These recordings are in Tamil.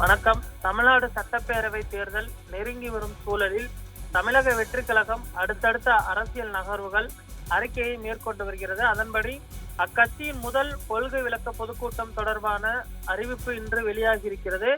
வணக்கம். தமிழ்நாடு சட்டப்பேரவை தேர்தல் நெருங்கி வரும் சூழலில் தமிழக வெற்றிக் கழகம் அடுத்தடுத்த அரசியல் நகர்வுகள் அறிக்கையை மேற்கொண்டு வருகிறது. அதன்படி அக்கட்சியின் முதல் கொள்கை விளக்க பொதுக்கூட்டம் தொடர்பான அறிவிப்பு இன்று வெளியாகி இருக்கிறது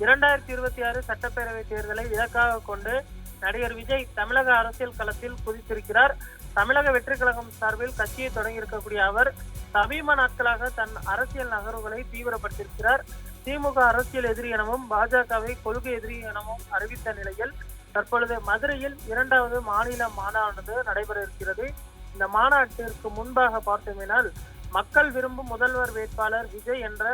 இரண்டாயிரத்தி இருபத்தி ஆறு சட்டப்பேரவை தேர்தலை இலக்காக கொண்டு நடிகர் விஜய் தமிழக அரசியல் களத்தில் குதித்திருக்கிறார். தமிழக வெற்றிக் கழகம் சார்பில் கட்சியை தொடங்கியிருக்கக்கூடிய அவர் சமீப நாட்களாக தன் அரசியல் நகர்வுகளை தீவிரப்படுத்தியிருக்கிறார். திமுக அரசியல் எதிரி எனவும் பாஜகவை கொள்கை எதிரி எனவும் அறிவித்த நிலையில் தற்பொழுது மதுரையில் இரண்டாவது மாநில மாநாடு நடைபெற இருக்கிறது. இந்த மாநாட்டிற்கு முன்பாக பார்த்தோமேனால் மக்கள் விரும்பும் முதல்வர் வேட்பாளர் விஜய் என்ற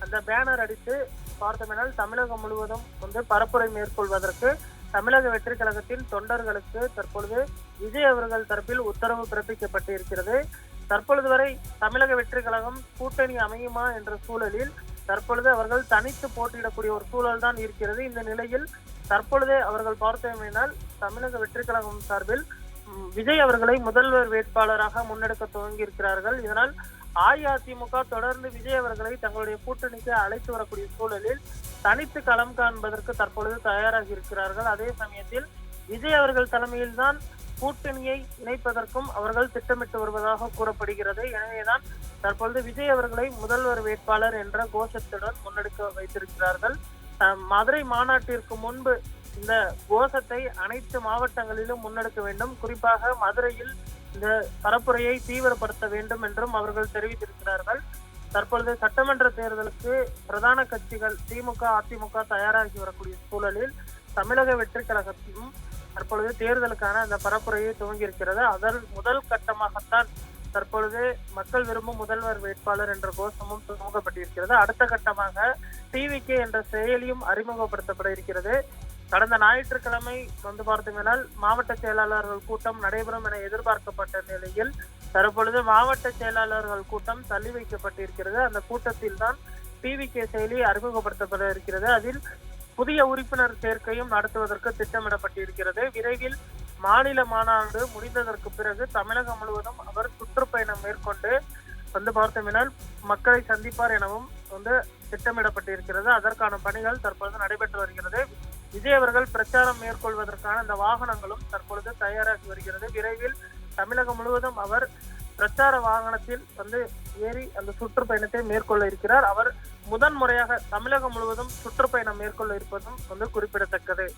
அந்த பேனர் அடித்து பார்த்தோமேனால் தமிழகம் முழுவதும் வந்து பரப்புரை மேற்கொள்வதற்கு தமிழக வெற்றி கழகத்தின் தொண்டர்களுக்கு தற்பொழுது விஜய் அவர்கள் தரப்பில் உத்தரவு பிறப்பிக்கப்பட்டு இருக்கிறது தற்பொழுது வரை தமிழக வெற்றி கழகம் கூட்டணி அமையுமா என்ற சூழலில் தற்பொழுது அவர்கள் தனித்து போட்டியிடக்கூடிய ஒரு சூழல் தான் இருக்கிறது. இந்த நிலையில் தற்பொழுதே அவர்கள் பார்த்தோமேனால் தமிழக வெற்றி கழகம் சார்பில் விஜய் அவர்களை முதல்வர் வேட்பாளராக முன்னெடுக்க துவங்கி இருக்கிறார்கள் இதனால் அஇஅதிமுக தொடர்ந்து விஜய் அவர்களை தங்களுடைய கூட்டணிக்கு அழைத்து வரக்கூடிய சூழலில் தனித்து களம் காண்பதற்கு தற்பொழுது தயாராகி இருக்கிறார்கள். அதே சமயத்தில் விஜய் அவர்கள் தலைமையில் தான் கூட்டணியை இணைப்பதற்கும் அவர்கள் திட்டமிட்டு வருவதாக கூறப்படுகிறது. எனவேதான் தற்பொழுது விஜய் அவர்களை முதல்வர் வேட்பாளர் என்ற கோஷத்துடன் முன்னெடுக்க வைத்திருக்கிறார்கள். மதுரை மாநாட்டிற்கு முன்பு இந்த கோஷத்தை அனைத்து மாவட்டங்களிலும் முன்னெடுக்க வேண்டும். குறிப்பாக மதுரையில் இந்த பரப்புரையை தீவிரப்படுத்த வேண்டும் என்றும் அவர்கள் தெரிவித்திருக்கிறார்கள். தற்பொழுது சட்டமன்ற தேர்தலுக்கு பிரதான கட்சிகள் திமுக அதிமுக தயாராகி வரக்கூடிய சூழலில் தமிழக வெற்றி கழகத்தையும் தற்பொழுது தேர்தலுக்கான அந்த பரப்புரையை துவங்கியிருக்கிறது. அதன் முதல் கட்டமாகத்தான் தற்பொழுது மக்கள் விரும்பும் முதல்வர் வேட்பாளர் என்ற கோஷமும் துவங்கப்பட்டிருக்கிறது. அடுத்த கட்டமாக டிவிகே என்ற செயலியும் அறிமுகப்படுத்தப்பட இருக்கிறது. கடந்த ஞாயிற்றுக்கிழமை வந்து பார்த்தீங்கனால் மாவட்ட செயலாளர்கள் கூட்டம் நடைபெறும் என எதிர்பார்க்கப்பட்ட நிலையில் தற்பொழுது மாவட்ட செயலாளர்கள் கூட்டம் தள்ளி வைக்கப்பட்டிருக்கிறது. அந்த கூட்டத்தில் தான் டிவிகே செயலி அறிமுகப்படுத்தப்பட இருக்கிறது. அதில் புதிய உறுப்பினர் சேர்க்கையும் நடத்துவதற்கு திட்டமிடப்பட்டிருக்கிறது. விரைவில் மாநில மாநாடு முடிந்ததற்கு பிறகு தமிழகம் முழுவதும் அவர் சுற்றுப்பயணம் மேற்கொண்டு வந்து பார்த்தமினால் மக்களை சந்திப்பார் எனவும் வந்து திட்டமிடப்பட்டிருக்கிறது. அதற்கான பணிகள் தற்பொழுது நடைபெற்று வருகிறது. விஜய் அவர்கள் பிரச்சாரம் மேற்கொள்வதற்கான அந்த வாகனங்களும் தற்பொழுது தயாராகி வருகிறது. விரைவில் தமிழகம் முழுவதும் அவர் பிரச்சார வாகனத்தில் வந்து ஏறி அந்த சுற்றுப்பயணத்தை மேற்கொள்ள இருக்கிறார். அவர் முதன் முறையாக தமிழகம் முழுவதும் சுற்றுப்பயணம் மேற்கொள்ள இருப்பதும் வந்து குறிப்பிடத்தக்கது.